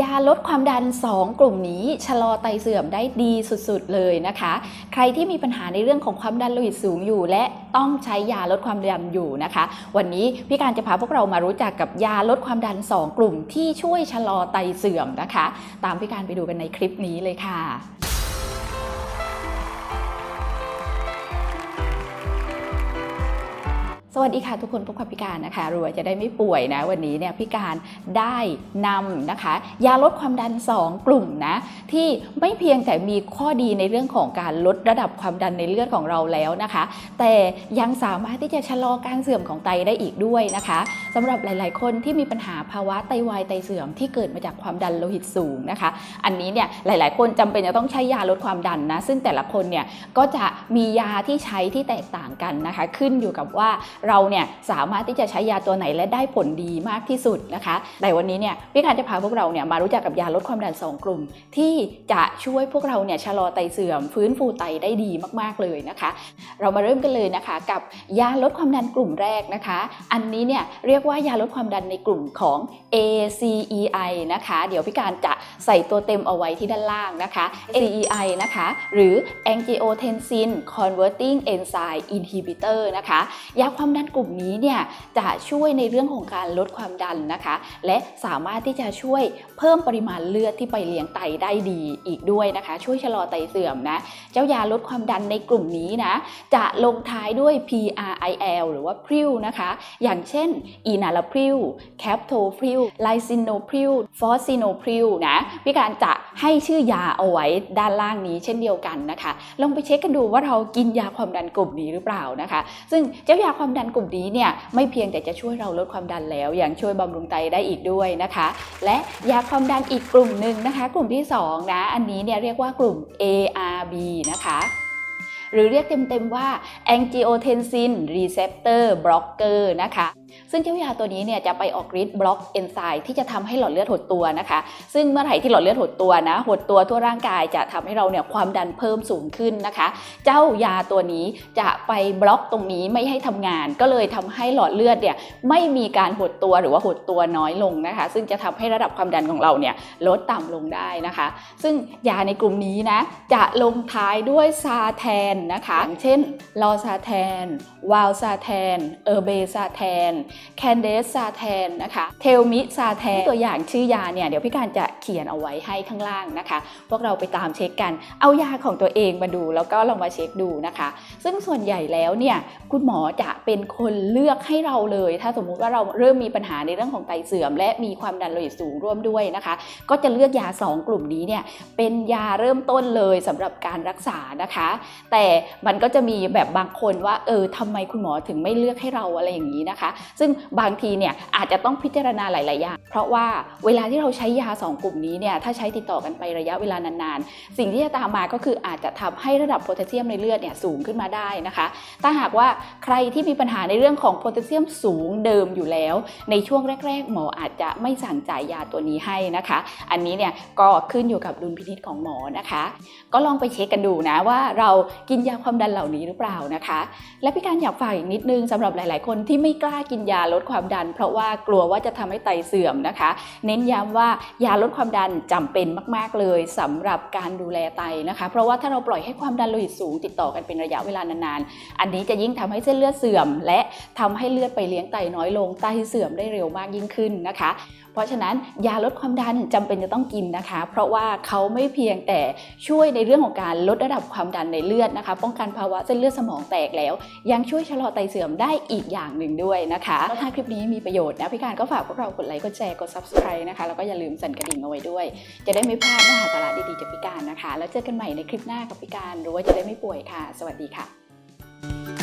ยาลดความดัน 2 กลุ่มนี้ชะลอไตเสื่อมได้ดีสุดๆเลยนะคะ ใครที่มีปัญหาในเรื่องของความดันโลหิตสูงอยู่ และต้องใช้ยาลดความดันอยู่นะคะ วันนี้พี่การจะพาพวกเรามารู้จักกับยาลดความดัน 2 กลุ่มที่ช่วยชะลอไตเสื่อมนะคะ ตามพี่การไปดูกันในคลิปนี้เลยค่ะ สวัสดีค่ะทุกคนพบกับพี่การนะคะรัวจะได้ไม่ป่วยนะวันนี้เนี่ยพี่การได้นำนะคะ ยาลดความดัน 2 กลุ่มนะที่ไม่เพียงแต่มีข้อดีในเรื่องของการลดระดับความดันในเลือดของเราแล้วนะคะ แต่ยังสามารถที่จะชะลอการเสื่อมของไตได้อีกด้วยนะคะสำหรับหลาย ๆ คนที่มีปัญหาภาวะไตวายไตเสื่อมที่เกิดมาจากความดันโลหิตสูงนะคะ อันนี้เนี่ยหลาย ๆ คนจำเป็นจะต้องใช้ยาลดความดันนะซึ่งแต่ละคนเนี่ยก็จะมียาที่ใช้ที่แตกต่างกันนะคะ ขึ้นอยู่กับว่าเราเนี่ยสามารถที่จะใช้ยาตัวไหนและได้ผลดีมากที่สุดนะคะแต่วันนี้เนี่ยพี่การจะพาพวกเราเนี่ยมารู้จักกับยาลดความดัน 2 กลุ่ม ที่จะช่วยพวกเราเนี่ยชะลอไตเสื่อม ฟื้นฟูไตได้ดีมากๆเลยนะคะ เรามาเริ่มกันเลยนะคะกับยาลดความดันกลุ่มแรกนะคะ อันนี้เนี่ยเรียกว่ายาลดความดันในกลุ่มของ ACEI นะคะ เดี๋ยวพี่การจะใส่ตัวเต็มเอาไว้ที่ด้านล่างนะคะ ACEI นะคะ หรือ Angiotensin Converting Enzyme Inhibitor นะคะ ยาความดันกลุ่มนี้เนี่ยจะช่วยในเรื่องของการลดความดันนะคะ และสามารถที่จะช่วยเพิ่มปริมาณเลือดที่ไปเลี้ยงไตได้ดีอีกด้วยนะคะ ช่วยชะลอไตเสื่อมนะ เจ้ายาลดความดันในกลุ่มนี้นะจะลงท้ายด้วย PRIL หรือว่าพริวนะคะ อย่างเช่นอีนาลาพริวแคปโทพริวไลซินโนพริวฟอสซิโนพริวนะพี่การจะให้ชื่อยาเอาไว้ด้านล่างนี้เช่นเดียวกันนะคะ ลองไปเช็คกันดูว่าเรากินยาความดันกลุ่มนี้หรือเปล่านะคะ ซึ่งเจ้ายาความดันกลุ่มนี้เนี่ยไม่เพียงแต่จะช่วยเราลดความดันแล้ว ยังช่วยบำรุงไตได้อีกด้วยนะคะ และยาความดันอีกกลุ่มหนึ่งนะคะ กลุ่มที่สองนะอันนี้เนี่ยเรียกว่ากลุ่ม ARB นะคะ หรือเรียกเต็มๆว่า angiotensin receptor blocker นะคะซึ่งเจ้ายาตัวนี้เนี่ยจะไปออกฤทธิ์บล็อกเอนไซม์ที่จะทำให้หลอดเลือดหดตัวนะคะ ซึ่งเมื่อไหร่ที่หลอดเลือดหดตัวนะ หดตัวทั่วร่างกายจะทำให้เราเนี่ยความดันเพิ่มสูงขึ้นนะคะ เจ้ายาตัวนี้จะไปบล็อกตรงนี้ไม่ให้ทำงาน ก็เลยทำให้หลอดเลือดเนี่ยไม่มีการหดตัวหรือว่าหดตัวน้อยลงนะคะ ซึ่งจะทำให้ระดับความดันของเราเนี่ยลดต่ำลงได้นะคะ ซึ่งยาในกลุ่มนี้นะจะลงท้ายด้วยซาแทนนะคะอย่างเช่นลอซาแทนวาลซาแทนเออร์เบซาแทนแคนเดสซาแทนนะคะเทลมิซาแทนตัวอย่างชื่อยาเนี่ยเดี๋ยวพี่การจะเขียนเอาไว้ให้ข้างล่างนะคะ พวกเราไปตามเช็คกัน เอายาของตัวเองมาดูแล้วก็ลองมาเช็คดูนะคะ ซึ่งส่วนใหญ่แล้วเนี่ยคุณหมอจะเป็นคนเลือกให้เราเลย ถ้าสมมุติว่าเราเริ่มมีปัญหาในเรื่องของไตเสื่อม และมีความดันโลหิตสูงร่วมด้วยนะคะ ก็จะเลือกยา 2 กลุ่มนี้เนี่ยเป็นยาเริ่มต้นเลยสำหรับการรักษานะคะ แต่มันก็จะมีแบบบางคนว่าเออทำไมคุณหมอถึงไม่เลือกให้เราอะไรอย่างนี้นะคะ ซึ่งบางทีเนี่ยอาจจะต้องพิจารณาหลาย ๆ อย่าง เพราะว่าเวลาที่เราใช้ยา 2 กลุ่มนี้เนี่ยถ้าใช้ติดต่อกันไประยะเวลานาน ๆ สิ่งที่จะตามมาก็คืออาจจะทำให้ระดับโพแทสเซียมในเลือดเนี่ยสูงขึ้นมาได้นะคะ ถ้าหากว่าใครที่มีปัญหาในเรื่องของโพแทสเซียมสูงเดิมอยู่แล้ว ในช่วงแรก ๆ หมออาจจะไม่สั่งจ่ายยาตัวนี้ให้นะคะ อันนี้เนี่ยก็ขึ้นอยู่กับดุลพินิจของหมอนะคะ ก็ลองไปเช็คกันดูนะว่าเรากินยาความดันเหล่านี้หรือเปล่านะคะ และพี่การอยากฝากอีกนิดนึงสำหรับหลาย ๆ คนที่ไม่กล้ากินยาลดความดัน เพราะว่ากลัวว่าจะทำให้ไตเสื่อมนะคะ เน้นย้ำว่ายาลดความดันจำเป็นมาก ๆ เลยสำหรับการดูแลไตนะคะ เพราะว่าถ้าเราปล่อยให้ความดันโลหิตสูงติดต่อกันเป็นระยะเวลานาน ๆ อันนี้จะยิ่งทำให้เส้นเลือดเสื่อม และทำให้เลือดไปเลี้ยงไตน้อยลงไตเสื่อมได้เร็วมากยิ่งขึ้นนะคะ เพราะฉะนั้นยาลดความดันจำเป็นจะต้องกินนะคะ เพราะว่าเขาไม่เพียงแต่ช่วยในเรื่องของการลดระดับความดันในเลือดนะคะป้องกันภาวะเส้นเลือดสมองแตกแล้ว ยังช่วยชะลอไตเสื่อมได้อีกอย่างหนึ่งด้วยนะคะถ้าคลิปนี้มีประโยชน์นะพี่การก็ฝากพวกเรากดไลค์กดแชร์กด subscribe นะคะแล้วก็อย่าลืมสั่นกระดิ่งเอาไว้ด้วย จะได้ไม่พลาดเนื้อหาสาระดีๆจากพี่การนะคะ แล้วเจอกันใหม่ในคลิปหน้ากับพี่การรู้ว่าจะได้ไม่ป่วยค่ะ สวัสดีค่ะ